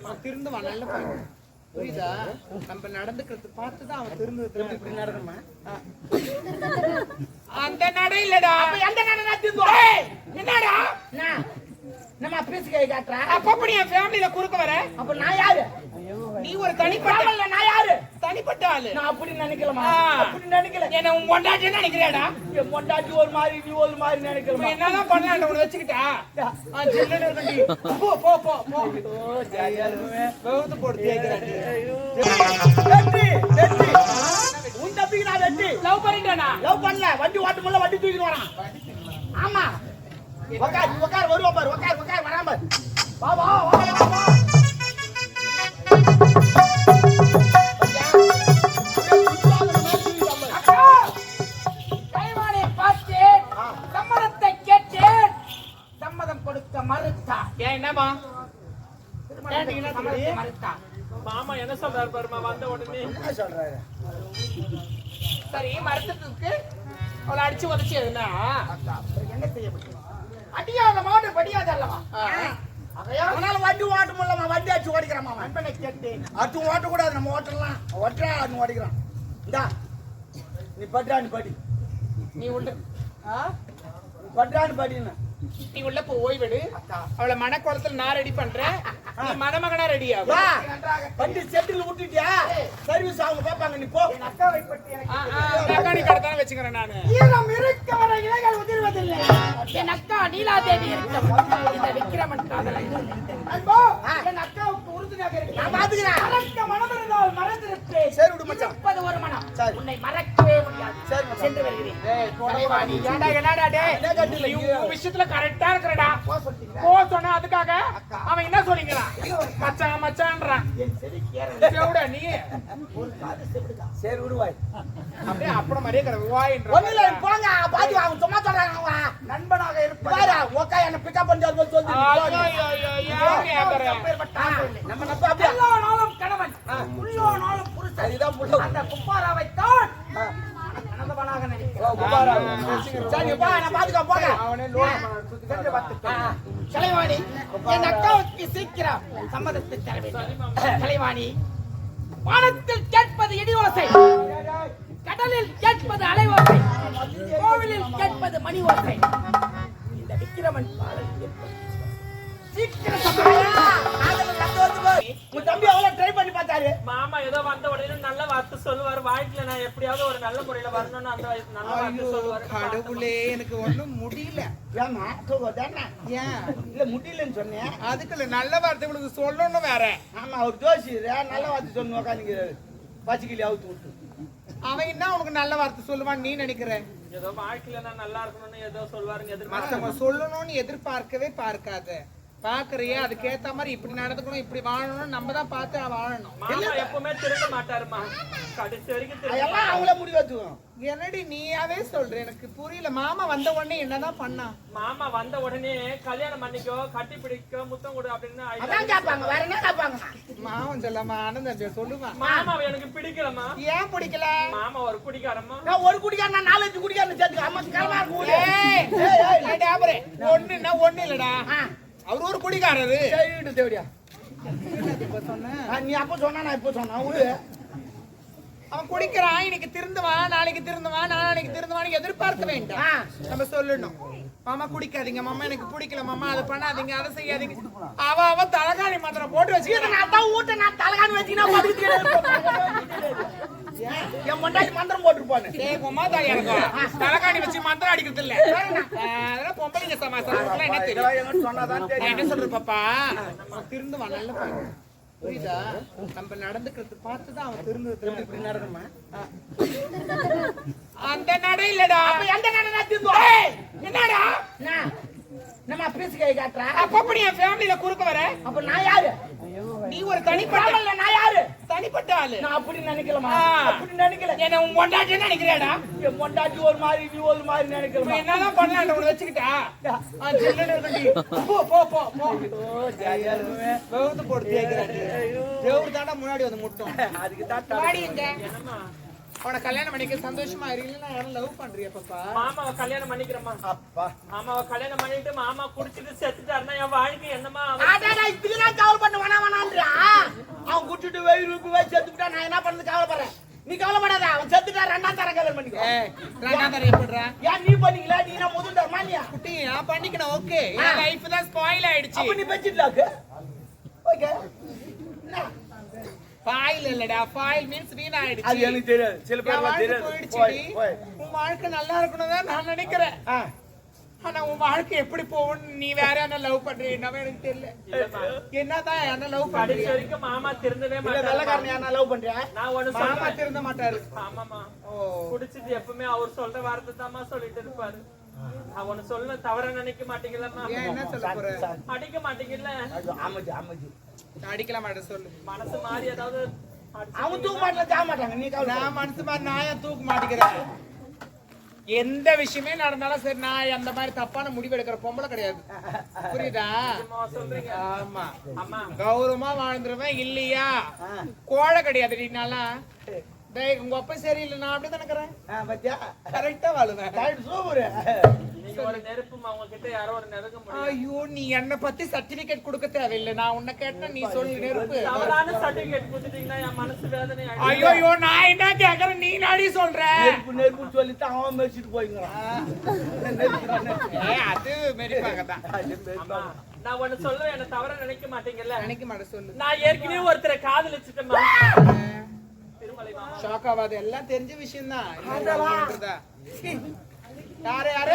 அவன் திருந்துவான் நல்ல பையன் புரியுதா? நம்ம நடந்துக்கிறது பார்த்து தான் அவன் திருந்தது இப்படி நடக்கணுமா அந்த நடை இல்லடா. அப்ப எந்த நடனா திருந்துவா ஏய், என்னடா? என்ன? நம்ம பீஸ் கை காட்டுறா? அப்ப என் ஃபேமிலில குறுக்க வர? அப்ப நான் யாரு? நீ ஒரு தனிப்பட்ட நான் யாரு? தனிப்பட்ட ஆளு. நான் அப்படி நினைக்கலமா. அப்படி நினைக்கல. என்ன உன் பொண்டாட்டின்னு நினைக்கிறேடா என் பொண்டாட்டி ஒரு மாதிரி நீ ஒரு மாதிரி இப்ப நினைக்கலமா என்னதான் பண்ணலாம் உன்னை வச்சுக்கிட்டா. போ போ போ போ. வெகுத்து போட்டு. வெற்றி வெற்றி உன் தம்பிக்கு நான் வெற்றி லவ் பண்ணிட்டானா? லவ் பண்ணல. வண்டி ஓட்டு முடியல வண்டி தூக்கிட்டு வரான் ஆமா. உக்கார் உக்கார் வருவா பாரு. உக்கார் உக்கார் வராம பாரு. வா வா. சம்மதத்தை கேட்டேன். சம்மதம் கொடுக்க மறுத்தார். ஏன் என்னமா மறுத்தார். மாமா என்ன சொல்றாரு பாருமா வந்த உடனே. என்ன சொல்றாரு? சரி மரத்துக்கு அவளை அடிச்சு உதச்சி எதுனா? என்ன செய்ய முடியும்? அடியாத மாடு படியாத அல்லவா? அதனால வண்டி ஓட்ட முடியலமா வண்டி அடிச்சு ஓடிக்கிறாமா நண்பனை கேட்டு அட்டு ஓட்ட கூடாது நம்ம ஓட்டலாம். ஓட்டுறா அட்டு ஓடிக்கிறான். இந்தா நீ பட்றான்னு படி. நீ உள்ள நீ உள்ள போ ஓய்வெடு அவளை மனக்குளத்துல நான் ரெடி பண்றேன். நீ மணமகனா ரெடி ஆகும் வா. வண்டி செட்டில் விட்டுட்டியா? சர்வீஸ் அவங்க பார்ப்பாங்க நீ போ. அக்காவை பற்றி எனக்கு மெக்கானிக் கடை தானே வச்சுக்கிறேன் நானு. ஈரம் இருக்க வர இலைகள் உதிர்வதில்லை. என் அக்கா நீலாதேவி இருக்கும் இந்த விக்கிரமன் காதலை அன்போ என் அக்காவுக்கு உறுதுணையாக நான் இருக்கிறேன் பாத்துக்கிறேன். மறக்க மனம் இருந்தால் மறந்திருப்பேன். சரி விடு மச்சான். இருப்பது ஒரு மனம். உன்னை மறக்கவே விஷயத்துல கரெக்டா இருக்கிறடா போ சொன்னா அதுக்காக அவன் என்ன சொல்லிக்கிறான் மச்சான் மச்சான்றான் நீ சரி விடுவாய் அப்படியே அப்புறம் மாதிரியே கிடக்கு போங்க சும்மா சொல்றாங்க அவன் நண்பனாக இருப்பது பாரு என்ன பிக்கப் பண்ணி சொல்லி சொல்லி ஐயோ, நம்ம எல்லா நாளும் கணவன் உள்ளோ நாளும் புருஷன் அந்த குப்பாராவை தான் கலைவாணி என் அக்காவுக்கு சீக்கிரம் சம்மதத்தை தர வேண்டும் கலைவாணி வானத்தில் கேட்பது இடி கடலில் கேட்பது அலைவோசை கோவிலில் கேட்பது மணி ஓசை இந்த விக்கிரமன் பாடல் சீக்கிரம் உன் தம்பி அவ்வளவு ட்ரை பார்த்தாரு மாமா ஏதோ வந்த உடனே நல்ல வார்த்தை சொல்லுவாரு. வாழ்க்கையில நான் எப்படியாவது ஒரு நல்ல முறையில வரணும்னு அந்த நல்ல வார்த்தை சொல்லுவாரு. கடவுளே எனக்கு ஒண்ணும் முடியல. ஏமா தூக்கம் ஏன்? இல்ல முடியலன்னு சொன்னேன். அதுக்கு இல்ல நல்ல வார்த்தை உங்களுக்கு சொல்லணும் வேற. ஆமா அவர் ஜோசியர் நல்ல வார்த்தை சொன்ன உட்காந்துக்கிறாரு பச்சைக்கிளி அவுத்து விட்டு. அவன் என்ன உனக்கு நல்ல வார்த்தை சொல்லுவான்னு நீ நினைக்கிற? ஏதோ வாழ்க்கையில நான் நல்லா இருக்கணும்னு ஏதோ மத்தவங்க எதிர்பார்த்தவங்க சொல்லணும்னு எதிர்பார்க்கவே பார்க்காத. பாக்குறியே அதுக்கேத்த மாதிரி இப்படி நடந்துக்கணும் இப்படி வாழணும்னு நம்ம தான் பார்த்து வாழணும் எப்பவுமே திருட மாட்டாருமா கடைசி வரைக்கும். அவங்கள முடிவு வச்சுக்கோம் என்னடி நீயாவே சொல்ற எனக்கு புரியல மாமா வந்த உடனே என்னதான் பண்ணா மாமா வந்த உடனே கல்யாணம் பண்ணிக்கோ கட்டி பிடிக்கோ முத்தம் கொடு அப்படின்னு கேட்பாங்க வேற என்ன கேட்பாங்க மாவன் சொல்லாம ஆனந்த சொல்லுவான் மாமா எனக்கு பிடிக்கலமா ஏன் பிடிக்கல மாமா ஒரு குடிக்காரமா நான் ஒரு குடிக்கார நான் நாலஞ்சு குடிக்காரன் சேர்த்துக்க அம்மா கிளம்பா ஏய், ஏய், ஏய், டாபரே, ஒண்ணுன்னா ஒண்ணு இல்லடா அவரு ஒரு குடிகாரரு. சரி தேவடியா. நீ அப்ப சொன்னா நான் இப்ப சொன்னேன் விடு அவன் குடிக்கிறான் இன்னைக்கு திருந்துவான் நாளைக்கு திருந்துவான் நாளைக்கு திருந்துவான் எதிர்பார்க்க வேண்டாம். நம்ம சொல்லணும். மாமா குடிக்காதீங்க மாமா எனக்கு பிடிக்கல மாமா அதை பண்ணாதீங்க அதை செய்யாதீங்க. அவ அவ தலகாணி மாத்திரம் போட்டு இது வச்சுக்கிறான் நான் தான் ஊட்ட நான் தலகாணி வச்சுக்கினா மண்டாடி மந்திரம் போட்டுருப்பானு. தலகாணி வச்சு மந்திரம் அடிக்கிறது இல்ல. அதெல்லாம் பொம்பளைங்க சமாசாரம் என்ன தெரியும்? சொன்னாதான் என்ன சொல்றேன் பாப்பா? திருந்துவான் நல்ல புரியுதா? நம்ம நடந்துக்கிறது பார்த்து தான் அவன் திருந்தது. இப்படி நடக்குமா அந்த நடை இல்லடா. எந்த ஏய், என்னடா? நம்ம பீஸ் கை காட்டுறா. அப்ப அப்படி என் ஃபேமிலில குறுக்க வர? அப்ப நான் யாரு? நீ ஒரு தனிப்பட்ட பரவாயில்ல, நான் யாரு? தனிப்பட்ட ஆளு. நான் அப்படி நினைக்கலமா. அப்படி நினைக்கல. என்ன உன் பொண்டாட்டின்னு நினைக்கிறியாடா? என் பொண்டாட்டி ஒரு மாதிரி நீ ஒரு மாதிரி இப்ப நினைக்கலமா என்னதான் பண்ணலாம் உன்னை வச்சுக்கிட்டா. போ போ போ போ. ஜாலியா இருக்குமே போட்டு தேய்க்கிறாண்டி. தேவரு தாண்டா முன்னாடி வந்து முட்டும். அதுக்கு தான் அவனை கல்யாணம் பண்ணிக்க சந்தோஷமா இருக்கீங்களா யாரும் லவ் பண்றியா பாப்பா? மாமாவை கல்யாணம் பண்ணிக்கிறமா அப்பா. மாமாவை கல்யாணம் பண்ணிட்டு மாமா குடிச்சிட்டு செத்துட்டாருன்னா என் வாழ்க்கை என்னமா இதுக்குதான் கவலை பண்ண வேணா வேணான்றா அவன் குடிச்சிட்டு வெயில் ரூபி போய் நான் என்ன பண்ணது கவலைப்படுறேன்? நீ கவலைப்படாத அவன் செத்துட்டா ரெண்டாம் தரம் கல்யாணம் பண்ணிக்கோ. ரெண்டாம் தரம் எப்படிடா? ஏன் நீ பண்ணிக்கல? நீ நான் முதல் தரமா இல்லையா? குட்டி நான் பண்ணிக்கணும் ஓகே. என் லைஃப் தான் ஸ்பாயில் ஆயிடுச்சு. அப்ப நீ பெட்ஷீட் ஓகே. என்ன? ஃபாயில் இல்லடா. ஃபாயில் மீன்ஸ் வீணா அது ஆயிடுச்சு எனக்கு தெரியாது. சில பேர் தெரியாது. போயிடுச்சு போய், போய். உன் வாழ்க்கை நல்லா இருக்கணும் தான் நான் நினைக்கிறேன். ஆனா உன் வாழ்க்கை எப்படி போகும்னு நீ வேற என்ன லவ் பண்றீங்க என்னவோ எனக்கு தெரியல. என்னதான் என்ன லவ் பண்றீங்க வரைக்கும் மாமா திருந்தவே மாட்டாரு. வெள்ளக்காரன் யாரா லவ் பண்றியா? நான் ஒண்ணு மாமா திருந்த மாட்டாரு. ஆமாமா ஓ. குடிச்சிட்டு எப்பவுமே அவர் சொல்ற வார்த்தை தாமா சொல்லிட்டு இருப்பாரு. நான் ஒண்ணு சொல்ல தவற நினைக்க மாட்டீங்களா? என்ன சொல்ல போற? அடிக்க மாட்டீங்கல்ல? ஆமாஜி ஆமாஜி அடிக்கல மாட்டேன் சொல்லு. மனசு மாறி ஏதாவது அவன் தூக்க மாட்டல ஜாக மாட்டாங்க நீ கவலை நான் மனசு மாதிரி நான் ஏன் தூக்க மாட்டேங்கிறேன் எந்த விஷயமே நடந்தாலும் சரி நான் அந்த மாதிரி தப்பான முடிவு எடுக்கிற பொம்பளை கிடையாது. புரியுதா? ஆமா. கௌரவமா வாழ்ந்துருவேன் இல்லையா. கோழை கிடையாது நீனாலாம் டேய் உங்க அப்பா சரியில்லை நான் அப்படி நினைக்கிறேன் ஆ, பாத்தியா கரெக்டா வாழுவேன். சூப்பர் நீங்க ஒரு நெருப்புமா அவங்க கிட்ட யாரோ ஒரு நெருங்க முடியும். ஐயோ நீ என்ன பத்தி சர்டிபிகேட் கொடுக்க தேவையில்லை. நான் உன்னை கேட்டா நீ சொல்லு நெருப்பு. தவறான சர்டிபிகேட் கொடுத்துட்டீங்கன்னா என் மனசு வேதனை. ஐயோ ஐயோ நான் என்ன கேக்குறேன்? நீ நாடி சொல்ற? நெருப்பு நெருப்பு சொல்லிட்டு அவன் மெரிச்சிட்டு போய்ங்கிறான் ஏ அது மெரிப்பாங்க தான். நான் ஒண்ணு சொல்றேன் என்ன தவற நினைக்க மாட்டீங்கல்ல? நினைக்க மாட்டேன் சொல்லு. நான் ஏற்கனவே ஒருத்தரை காதலிச்சுட்டேன் ஷாக் ஆகாது எல்லாம் தெரிஞ்ச விஷயம் தான் யாரு யாரு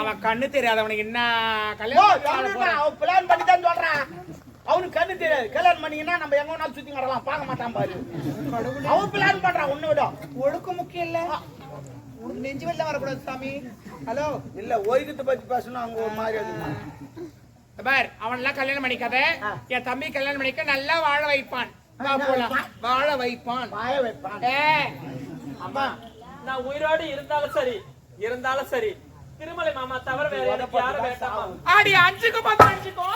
அவன் கண்ணு தெரியாதவனுக்கு என்ன ஓ, கல்யாணம் அவனுக்கு அவன் பிளான் பண்ணி தான் சொல்றான் அவனுக்கு கண்ணு தெரியாது கல்யாணம் பண்ணீங்கன்னா நம்ம எங்க வேணாலும் சுத்தி வரலாம் பார்க்க மாட்டான் பாரு அவன் பிளான் பண்றான் உன்னை விட ஒழுக்கம் முக்கியம் இல்ல நெஞ்சு வெளில வரக்கூடாது சாமி ஹலோ இல்ல ஒய்கத்தை பத்தி பேசணும் அங்க ஒரு மாதிரி பார் அவன் எல்லாம் கல்யாணம் பண்ணிக்காத என் தம்பி கல்யாணம் பண்ணிக்க நல்லா வாழ வைப்பான் வாழ வைப்பான். பாய வைப்பான். அம்மா. நான் உயிரோடு இருந்தாலும் சரி இருந்தாலும் சரி. திருமலை மாமா தவிர வேற எனக்கு யாரும் வேண்டாமா? ஆடி அஞ்சுக்கு பத்து அஞ்சுக்கோ.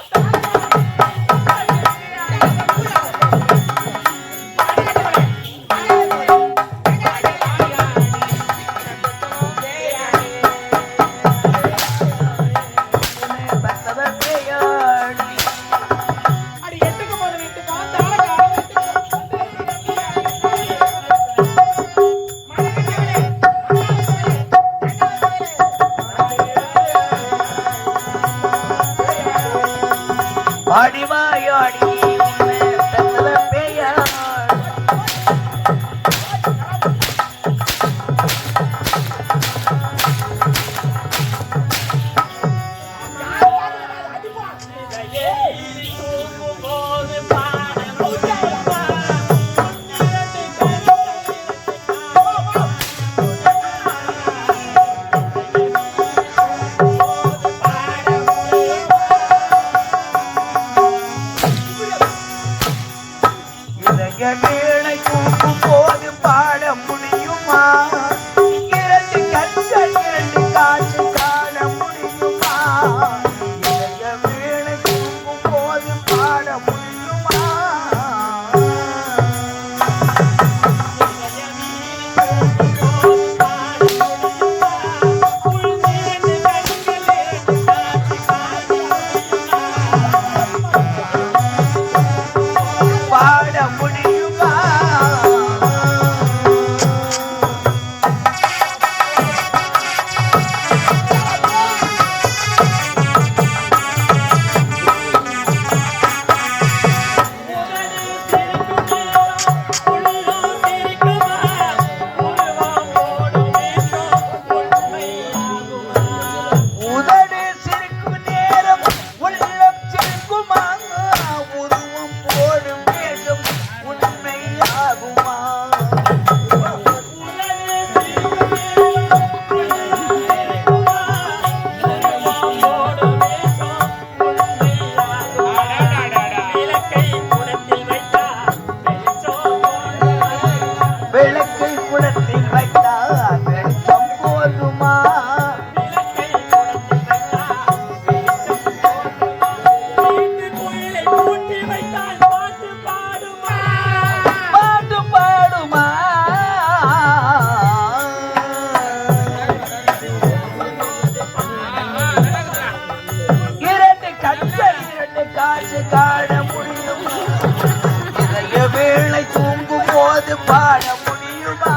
வாழ முடியுமா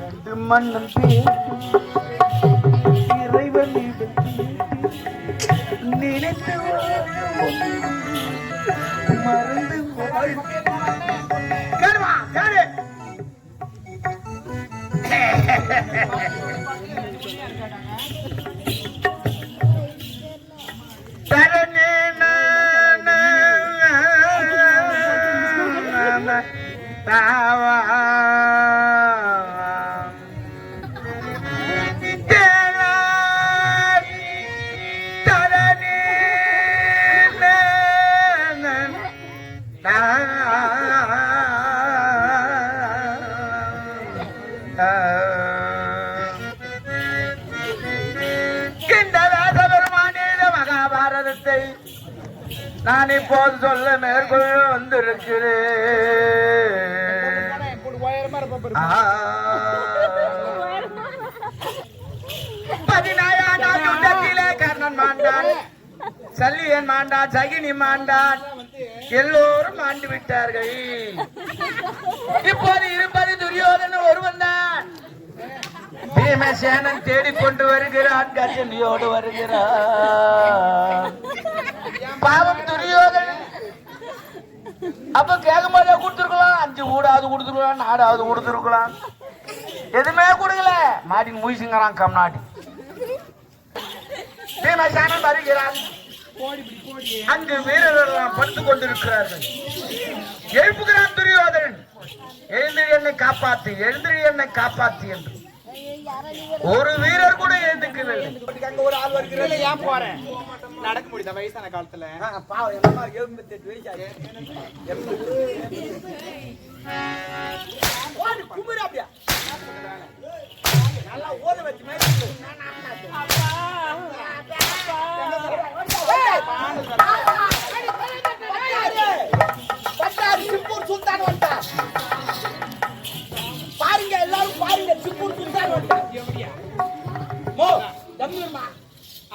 ரெண்டு மண்ணும் இறைவன் மகாபாரதத்தை நான் இப்போது சொல்ல மேற்கொள்ள வந்திருக்கிறேன். பதினாயிரம் கர்ணன் மாண்டான் சல்லியன் மாண்டான் சகினி மாண்டான். எல்லோரும் ஆண்டு விட்டார்கள். இப்போது இருப்பது துரியோதன ஒருவன் தான் பீமசேனன் தேடிக்கொண்டு வருகிறான் கர்ஜனியோடு வருகிறான். பாவம் துரியோதனன் அப்ப கேட்கும் போதே கொடுத்துருக்கலாம் அஞ்சு ஊடாவது கொடுத்துருக்கலாம் நாடாவது கொடுத்துருக்கலாம். எதுவுமே கொடுக்கல. மாட்டின் முயசுங்கிறான் கம்நாட்டி. பீமசேனன் வருகிறான். அங்கு வீரர்கள் எல்லாம் படுத்துக் கொண்டிருக்கிறார்கள். எழுப்புகிறான் துரியோதனன். எழுந்திரி என்னை காப்பாத்து எழுந்திரி என்னை காப்பாத்து என்று. ஒரு வீரர் கூட எழுந்துக்கவில்லை. அங்க ஒரு ஆள் வருகிறது ஏன் போறேன் நடக்க முடியுதா? வயசான காலத்துல? பாவம் என்னமா எண்பத்தி எட்டு அப்படியா? நல்லா ஓத வச்சு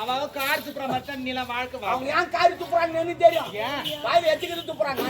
அவ கார் துப்புற மட்டும் நில வாழ்க்கை அவங்க ஏன் காரி துப்புறாங்கன்னு தெரியும் ஏன் வாயில எச்சுக்கிட்டு துப்புறாங்க